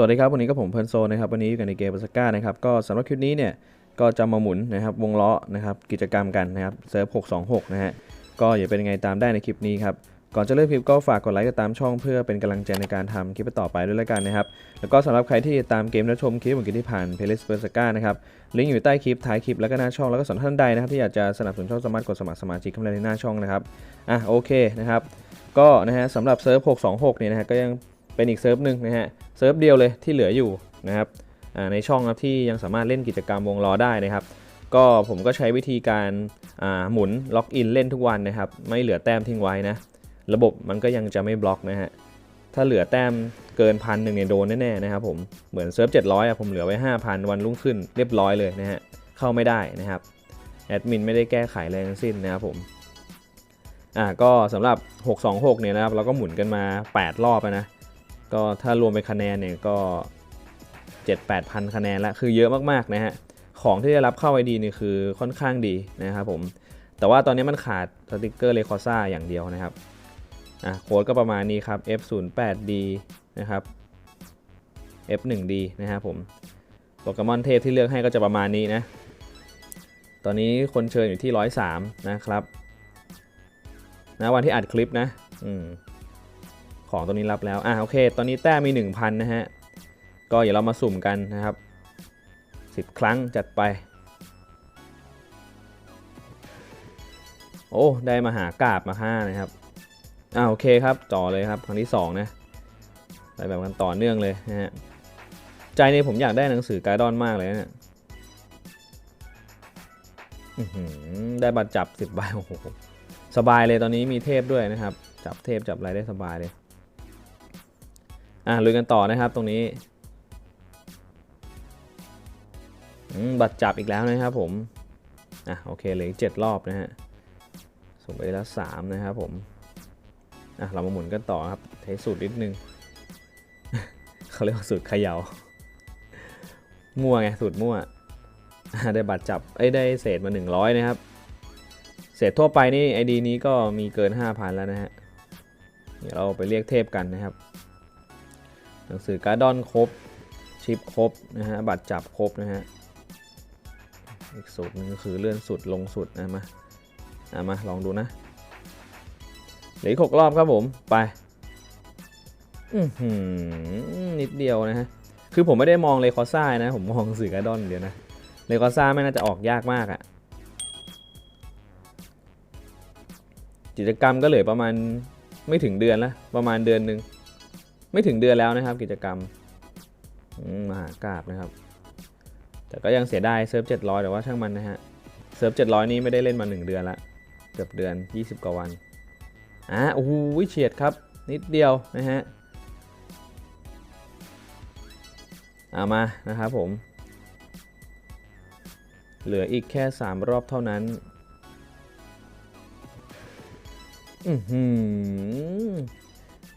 สวัสดีครับวันนี้ก็ผมเพลินโซนะครับวันนี้อยู่กันในเกมบาสก้านะครับก็สำหรับคลิปนี้เนี่ยก็จะมาหมุนนะครับวงล้อนะครับกิจกรรมกันนะครับเซิร์ฟ626นะฮะก็อย่าเป็นยังไงตามได้ในคลิปนี้ครับก่อนจะเริ่มคลิปก็ฝากกดไลค์กดตามช่องเพื่อเป็นกำลังใจในการทำคลิปต่อไปด้วยแล้วกันนะครับแล้วก็สำหรับใครที่ตามเกมและชมคลิปของกิจที่ผ่านเพลย์สเบอร์สก้านะครับลิงก์อยู่ใต้คลิปท้ายคลิปแล้วก็หน้าช่องแล้วก็สำหรับท่านใดนะครับที่อยากจะสนับสนุนช่องสามารถกดสมัครสมาชิกเข้ามาในหน้าช่องนะครับอะโอเคนะครับก็นะฮะสำหรับเซิร์ฟ626เนี่ยนะฮะก็ยัง เป็นอีกเซิร์ฟหนึ่งนะฮะเซิร์ฟเดียวเลยที่เหลืออยู่นะครับในช่องครับที่ยังสามารถเล่นกิจกรรมวงล้อได้นะครับ ก็ผมก็ใช้วิธีการาหมุนล็อกอินเล่นทุกวันนะครับ ไม่เหลือแต้มทิ้งไว้นะ ระบบมันก็ยังจะไม่บล็อกนะฮะถ้าเหลือแต้มเกินพันหนึ่งเนี่ยโดนแน่ๆนะครับผมเหมือนเซิร์ฟ700อะผมเหลือไว้ 5,000 วันรุ่งขึ้นเรียบร้อยเลยนะฮะเข้าไม่ได้นะครับแอดมินไม่ได้แก้ไขอะไรทั้งสิ้นนะครับผมอ่าก็สำหรับ 626เนี่ยนะครับเราก็หมุนกันมา 8 รอบนะ ก็ถ้ารวมเป็นคะแนนเนี่ยก็ 7-8พันคะแนนละคือเยอะมากๆนะฮะของที่ได้รับเข้า ID นี่คือค่อนข้างดีนะครับผม แต่ว่าตอนนี้มันขาดสติกเกอร์เลคอซ่าอย่างเดียวนะครับอะโค้ดก็ประมาณนี้ครับ F08D นะครับ F1D นะครับผมโปเกมอนเทพที่เลือกให้ก็จะประมาณนี้นะ ตอนนี้คนเชิญอยู่ที่ 103 นะครับนะวันที่อัดคลิปนะ อืม ของตัวนี้รับแล้ว อะโอเค ตอนนี้แต้มมี 1,000 นะฮะ ก็อย่าเรามาสุ่มกันนะครับ 10 ครั้งจัดไป โอ้ ได้มาหากาบมาห้านะครับ อ่าโอเคครับต่อเลยครับ ครั้งที่ 2 นะ ไปแบบกันต่อเนื่องเลยนะฮะ ใจในผมอยากได้หนังสือการ์ดอนมากเลยนะเนี่ยได้บัตรจับ 10 ใบโอ้โห สบายเลยตอนนี้มีเทพด้วยนะครับ จับเทพจับอะไรได้สบายเลย อะลุยกันต่อนะครับตรงนี้บัตรจับอีกแล้วนะครับผม อะโอเคเหลืออีกเจ็ดรอบนะฮะส่งไปแล้วสามนะครับผม อะเรามาหมุนกันต่อครับใช้สูตรนิดนึง เขาเรียกว่าสูตรเขยา่ามั่วไงสูตรมั่ว ได้บัตรจับไอ้ได้เศษมา 100 นะครับ เศษทั่วไปนี่ไอดีนี้ก็มีเกิน 5,000 แล้วนะฮะเดี๋ยวเราไปเรียกเทพกันนะครับ หนังสือการ์ดอนครบ ชิปครบนะฮะ บัตรจับครบนะฮะ อีกสูตรหนึงก็คือเลื่อนสุดลงสุดนะมาอะมาลองดูนะเหลืออีกหกรอบครับผม ไป อือหือนิดเดียวนะฮะ คือผมไม่ได้มองเลคอซ่านะ ผมมองสื่อการ์ดอนเดียวนะ เลคอซ่าไม่น่าจะออกยากมากอะ่ะกิจกรรมก็เหลือประมาณไม่ถึงเดือนล้วประมาณเดือนหนึ่ง ไม่ถึงเดือนแล้วนะครับ กิจกรรมมหากราบนะครับ แต่ก็ยังเสียดายเซิร์ฟ700แต่ว่าช่างมันนะฮะเซิร์ฟ700นี้ไม่ได้เล่นมา 1 เดือนละเกือบเดือน 20 กว่าวันอะโอ้โหเฉียดครับ นิดเดียวนะฮะเอามานะครับผม เหลืออีกแค่ 3 รอบเท่านั้น อือหือ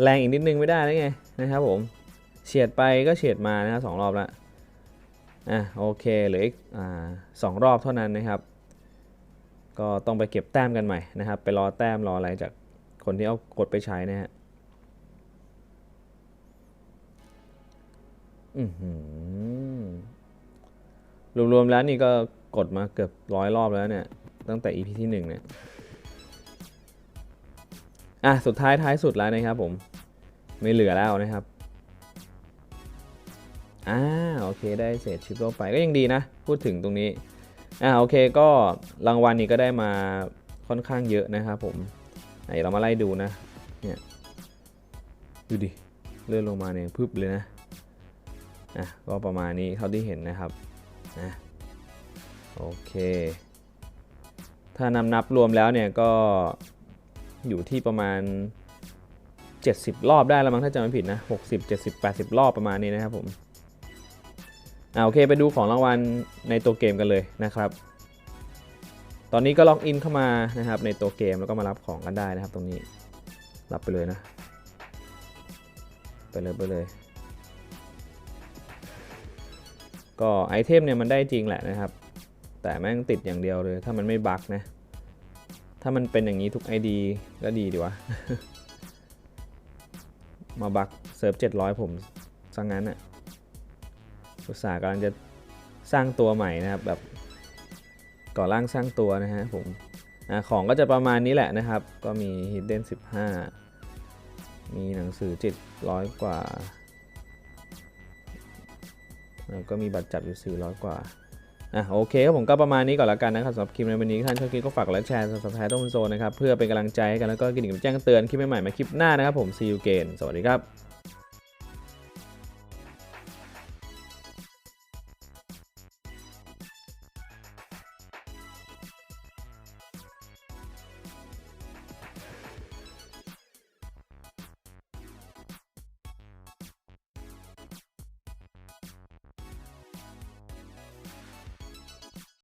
แรงอีกนิดนึงไม่ได้แล้วไง นะครับผมเฉียดไปก็เฉียดมานะครับสองรอบละอะโอเคเหลืออีกอ่าสองรอบเท่านั้นนะครับ ก็ต้องไปเก็บแต้มกันใหม่นะครับ ไปรอแต้มรออะไรจากคนที่เอากดไปใช้นะฮะอืรวมๆแล้วนี่ก็กดมาเกือบร้อยรอบแล้วเนี่ย ตั้งแต่ EP ที่หนึ่งเนี่ย อะ สุดท้ายท้ายสุดแล้วนะครับผม ไม่เหลือแล้วนะครับอ่าโอเคได้เศษชิปโลไปก็ยังดีนะ พูดถึงตรงนี้อ่าโอเคก็รางวัลนี้ก็ได้มาค่อนข้างเยอะนะครับผมไหนเรามาไล่ดูนะเนี่ยดูดิเลื่อนลงมาเนี่ยพึบเลยนะอะก็ประมาณนี้เท่าที่เห็นนะครับอะโอเค ถ้านำนับรวมแล้วเนี่ยก็อยู่ที่ประมาณ 70 รอบได้แล้วมั้งถ้าจำไม่ผิดนะ60 70 80 รอบประมาณนี้นะครับผมอ่าโอเคไปดูของรางวัลในตัวเกมกันเลยนะครับ ตอนนี้ก็ล็อกอินเข้ามานะครับในตัวเกมแล้วก็มารับของกันได้นะครับ ตรงนี้รับไปเลยนะ ไปเลยไปเลย ก็ไอเทมเนี่ยมันได้จริงแหละนะครับ แต่แม่งติดอย่างเดียวเลย ถ้ามันไม่บั๊กนะ ถ้ามันเป็นอย่างนี้ทุก ID ก็ดีดีวะ มาบักเซิร์ฟ700ผมสังงั้นอะอุตสาหกำลังจะสร้างตัวใหม่นะครับแบบก่อร่างสร้างตัวนะฮะผมอของก็จะประมาณนี้แหละนะครับ ก็มี Hidden 15 มีหนังสือจิตร้อยกว่าแล้วก็มีบัตรจับอยู่ 400 กว่า อะโอเคครับผมก็ประมาณนี้ก่อนละกันนะครับสำหรับคลิปในวันนี้ท่านชอบคลิปก็ฝากไลค์แชร์สับสไครต์ต้นโซนนะครับเพื่อเป็นกำลังใจให้กันแล้วก็กระดิ่งแจ้งเตือนคลิปใหม่ๆมาคลิปหน้านะครับผม see you again สวัสดีครับ